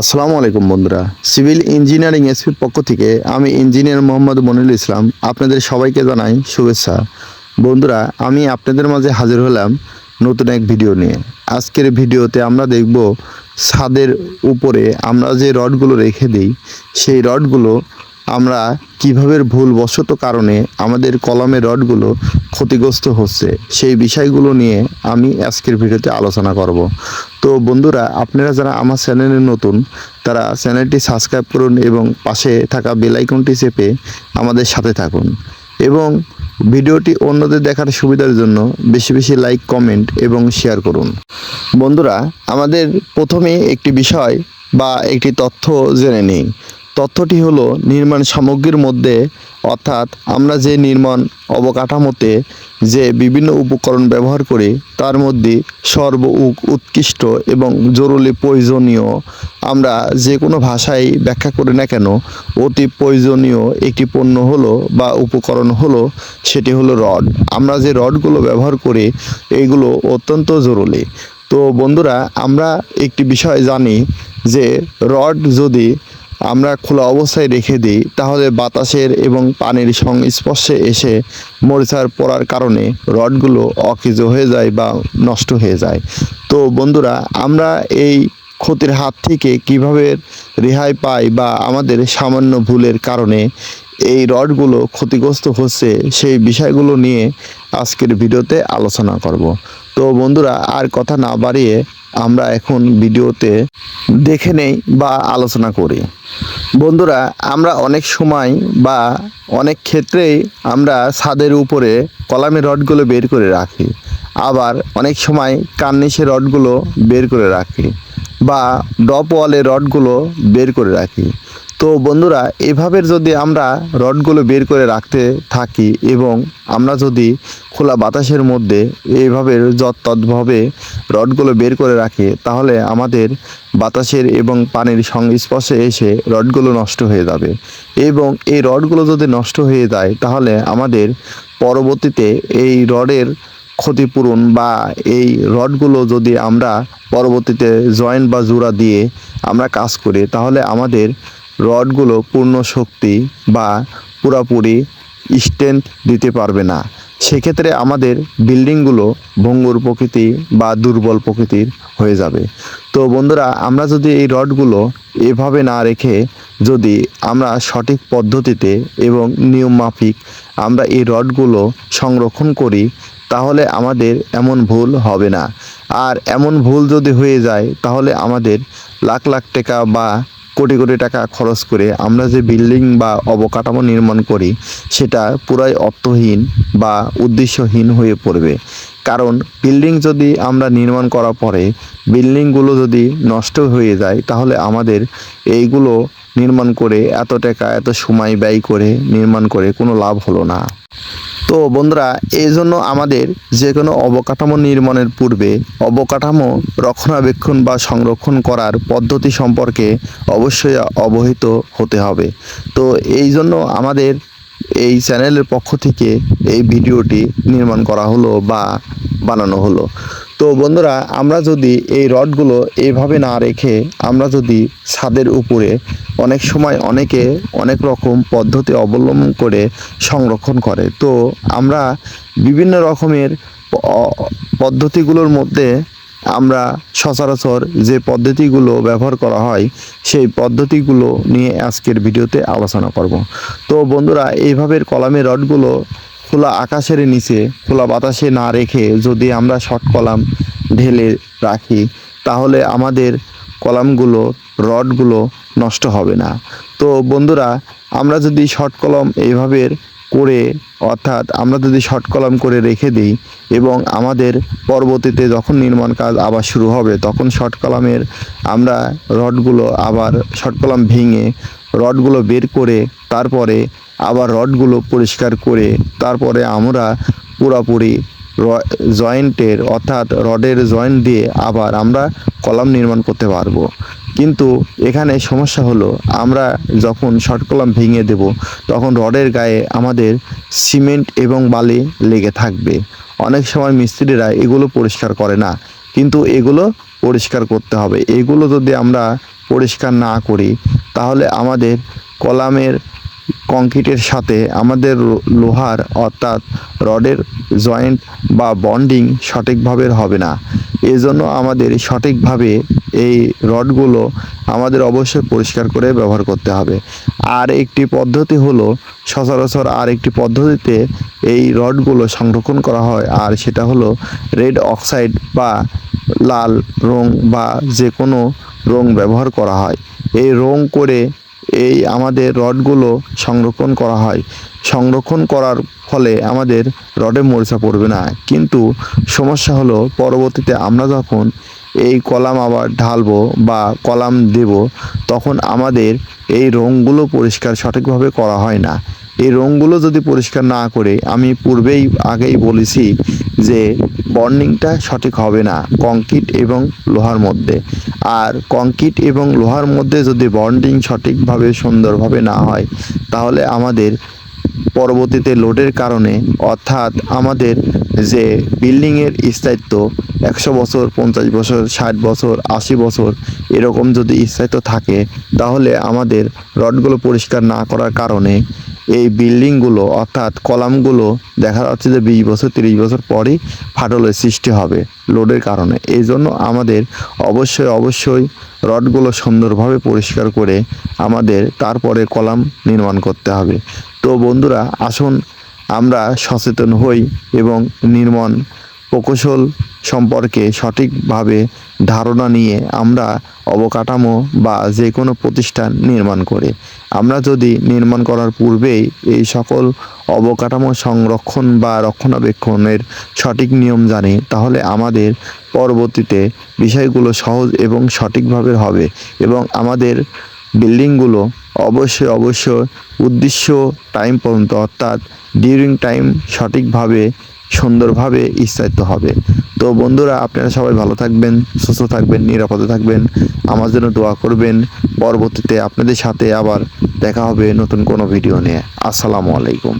আসসালামু আলাইকুম বন্ধুরা। সিভিল ইঞ্জিনিয়ারিং এসপির পক্ষ থেকে আমি ইঞ্জিনিয়ার মোহাম্মদ মনিরুল ইসলাম। আপনাদের সবাইকে জানাই শুভেচ্ছা। বন্ধুরা, আমি আপনাদের মাঝে হাজির হলাম নতুন এক ভিডিও নিয়ে। আজকের ভিডিওতে আমরা দেখব ছাদের উপরে আমরা যে রডগুলো রেখে দিই, সেই রডগুলো আমরা কীভাবে ভুলবশত কারণে আমাদের কলমের রডগুলো ক্ষতিগ্রস্ত হচ্ছে সেই বিষয়গুলো নিয়ে আমি আজকের ভিডিওতে আলোচনা করব। তো বন্ধুরা, আপনারা যারা আমার চ্যানেলে নতুন, তারা চ্যানেলটি সাবস্ক্রাইব করুন এবং পাশে থাকা বেল আইকনটি চেপে আমাদের সাথে থাকুন এবং ভিডিওটি অন্যদের দেখার সুবিধার জন্য বেশি বেশি লাইক, কমেন্ট এবং শেয়ার করুন। বন্ধুরা, আমাদের প্রথমে একটি বিষয় বা একটি তথ্য জেনে নিই। তথ্যটি হলো, নির্মাণ সামগ্রীর মধ্যে, অর্থাৎ আমরা যে নির্মাণ অবকাঠামোতে যে বিভিন্ন উপকরণ ব্যবহার করি, তার মধ্যে সর্ব উৎকৃষ্ট এবং জরুরি প্রয়োজনীয় আমরা যে কোনো ভাষায় ব্যাখ্যা করি না কেন, অতি প্রয়োজনীয় একটি পণ্য হলো বা উপকরণ হলো, সেটি হলো রড। আমরা যে রডগুলো ব্যবহার করি এইগুলো অত্যন্ত জরুরি। তো বন্ধুরা, আমরা একটি বিষয় জানি যে রড যদি আমরা খোলা অবস্থায় রেখে দিই, তাহলে বাতাসের এবং পানির সংস্পর্শে এসে মরিচার পড়ার কারণে রডগুলো অকেজ হয়ে যায় বা নষ্ট হয়ে যায়। তো বন্ধুরা, আমরা এই ক্ষতির হাত থেকে কীভাবে রেহাই পাই বা আমাদের সামান্য ভুলের কারণে এই রডগুলো ক্ষতিগ্রস্ত হচ্ছে সেই বিষয়গুলো নিয়ে আজকের ভিডিওতে আলোচনা করব। তো বন্ধুরা, আর কথা না বাড়িয়ে আমরা এখন ভিডিওতে দেখে নেই বা আলোচনা করি। বন্ধুরা, আমরা অনেক সময় বা অনেক ক্ষেত্রেই আমরা ছাদের উপরে কলামের রডগুলো বের করে রাখি। আবার অনেক সময় কার্নিশের রডগুলো বের করে রাখি বা ডপ ওয়ালের রডগুলো বের করে রাখি। তো বন্ধুরা, এভাবে যদি আমরা রডগুলো বের করে রাখতে থাকি এবং আমরা যদি খোলা বাতাসের মধ্যে এইভাবে যত্তভাবে রডগুলো বের করে রাখি, তাহলে আমাদের বাতাসের এবং পানির সংস্পর্শে এসে রডগুলো নষ্ট হয়ে যাবে। এবং এই রডগুলো যদি নষ্ট হয়ে যায়, তাহলে আমাদের পরবর্তীতে এই রডের ক্ষতিপূরণ বা এই রডগুলো যদি আমরা পরবর্তীতে জয়েন্ট বা জোড়া দিয়ে আমরা কাজ করি, তাহলে আমাদের রডগুলো পূর্ণ শক্তি বা পুরাপুরি স্ট্রেংথ দিতে পারবে না। সেক্ষেত্রে আমাদের বিল্ডিংগুলো ভঙ্গুর প্রকৃতি বা দুর্বল প্রকৃতির হয়ে যাবে। তো বন্ধুরা, আমরা যদি এই রডগুলো এভাবে না রেখে যদি আমরা সঠিক পদ্ধতিতে এবং নিয়ম মাফিক আমরা এই রডগুলো সংরক্ষণ করি, তাহলে আমাদের এমন ভুল হবে না। আর এমন ভুল যদি হয়ে যায়, তাহলে আমাদের লাখ লাখ টাকা বা কোটি কোটি টাকা খরচ করে আমরা যে বিল্ডিং বা অবকাঠামো নির্মাণ করি, সেটা পুরাই অর্থহীন বা উদ্দেশ্যহীন হয়ে পড়বে। কারণ বিল্ডিং যদি আমরা নির্মাণ করার পরে বিল্ডিংগুলো যদি নষ্ট হয়ে যায়, তাহলে আমাদের এইগুলো নির্মাণ করে এত টাকা, এত সময় ব্যয় করে নির্মাণ করে কোনো লাভ হলো না। তো বন্ধুরা এই জন্য আমাদের যে কোনো অবকাঠামো নির্মাণের পূর্বে অবকাঠামো রক্ষণাবেক্ষণ বা সংরক্ষণ করার পদ্ধতি সম্পর্কে অবশ্যই অবহিত হতে হবে। তো এই জন্য আমাদের এই চ্যানেলের পক্ষ থেকে এই ভিডিওটি নির্মাণ করা হলো বা বানানো হলো। তো বন্ধুরা, আমরা যদি এই রডগুলো এইভাবে না রেখে আমরা যদি ছাদের উপরে অনেক সময় অনেকে অনেক রকম পদ্ধতি অবলম্বন করে সংরক্ষণ করে, তো আমরা বিভিন্ন রকমের পদ্ধতিগুলোর মধ্যে আমরা সচরাচর যে পদ্ধতিগুলো ব্যবহার করা হয়, সেই পদ্ধতিগুলো নিয়ে আজকের ভিডিওতে আলোচনা করব। তো বন্ধুরা, এইভাবে কলামের রডগুলো খোলা আকাশের নিচে, খোলা বাতাসে না রেখে যদি আমরা শর্ট কলাম ঢেলে রাখি, তাহলে আমাদের কলামগুলো, রডগুলো নষ্ট হবে না। তো বন্ধুরা, আমরা যদি শর্ট কলম এইভাবে করে, অর্থাৎ আমরা যদি শর্ট কলাম করে রেখে দিই এবং আমাদের পরবর্তীতে যখন নির্মাণ কাজ আবার শুরু হবে, তখন শর্ট কলামের আমরা রডগুলো আবার শর্ট কলাম ভেঙে রডগুলো বের করে তারপরে আবার রডগুলো পরিষ্কার করে তারপরে আমরা পুরোপুরি জয়েন্টের অর্থাৎ রডের জয়েন্ট দিয়ে আবার আমরা কলাম নির্মাণ করতে পারব। কিন্তু এখানে সমস্যা হলো, আমরা যখন শর্ট কলাম ভেঙে দেব, তখন রডের গায়ে আমাদের সিমেন্ট এবং বালি লেগে থাকবে। অনেক সময় মিস্ত্রিরা এগুলো পরিষ্কার করে না, কিন্তু এগুলো পরিষ্কার করতে হবে। এগুলো যদি আমরা পরিষ্কার না করি, তাহলে আমাদের কলামের কংক্রিটের সাথে আমাদের লোহার অর্থাৎ রডের জয়েন্ট বা বন্ডিং সঠিকভাবে হবে না। এজন্য আমাদের সঠিকভাবে এই রডগুলো আমাদের অবশ্যই পরিষ্কার করে ব্যবহার করতে হবে। আর একটি পদ্ধতি হলো, সচরাচর আর একটি পদ্ধতিতে এই রডগুলো সংরক্ষণ করা হয়, আর সেটা হলো রেড অক্সাইড বা লাল রং বা যে কোনো রং ব্যবহার করা হয়। এই রং করে এই আমাদের রডগুলো সংরক্ষণ করা হয়। সংরক্ষণ করার ফলে আমাদের রডে মরিচা পড়বে না। কিন্তু সমস্যা হলো, পরবর্তীতে আমরা যখন এই কলাম আবার ঢালবো বা কলাম দেব, তখন আমাদের এই রঙগুলো পরিষ্কার সঠিকভাবে করা হয় না। এই রঙগুলো যদি পরিষ্কার না করে, আমি পূর্বেই আগেই বলেছি যে বন্ডিংটা সঠিক হবে না কংক্রিট এবং লোহার মধ্যে। আর কংক্রিট এবং লোহার মধ্যে যদি বন্ডিং সঠিকভাবে, সুন্দরভাবে না হয়, তাহলে আমাদের পরবর্তীতে লোডের কারণে, অর্থাৎ আমাদের যে বিল্ডিংয়ের স্থায়িত্ব, একশো বছর, পঞ্চাশ বছর, ষাট বছর, আশি বছর, এরকম যদি স্থায়িত্ব থাকে, তাহলে আমাদের রডগুলো পরিষ্কার না করার কারণে এই বিল্ডিংগুলো, অর্থাৎ কলামগুলো দেখা যাচ্ছে যে বিশ বছর, তিরিশ বছর পরই ফাটলের সৃষ্টি হবে লোডের কারণে। এই জন্য আমাদের অবশ্যই অবশ্যই রডগুলো সুন্দরভাবে পরিষ্কার করে আমাদের তারপরে কলাম নির্মাণ করতে হবে। তো বন্ধুরা, আসুন আমরা সচেতন হই এবং নির্মাণ প্রকৌশল সম্পর্কে সঠিকভাবে ধারণা নিয়ে আমরা অবকাঠামো বা যে কোনো প্রতিষ্ঠান নির্মাণ করে। আমরা যদি নির্মাণ করার পূর্বেই এই সকল অবকাঠামো সংরক্ষণ বা রক্ষণাবেক্ষণের সঠিক নিয়ম জানি, তাহলে আমাদের পরবর্তীতে বিষয়গুলো সহজ এবং সঠিকভাবে হবে এবং আমাদের বিল্ডিংগুলো অবশ্যই অবশ্যই উদ্দেশ্য টাইম পর্যন্ত, অর্থাৎ ডিউরিং টাইম সঠিকভাবে সুন্দরভাবে স্থায়িত্ব হবে। তো বন্ধুরা, আপনারা সবাই ভালো থাকবেন, সুস্থ থাকবেন, নিরাপদে থাকবেন। আমার জন্য দোয়া করবেন। পরবর্তীতে আপনাদের সাথে আবার দেখা হবে নতুন কোনো ভিডিও নিয়ে। আসসালামু আলাইকুম।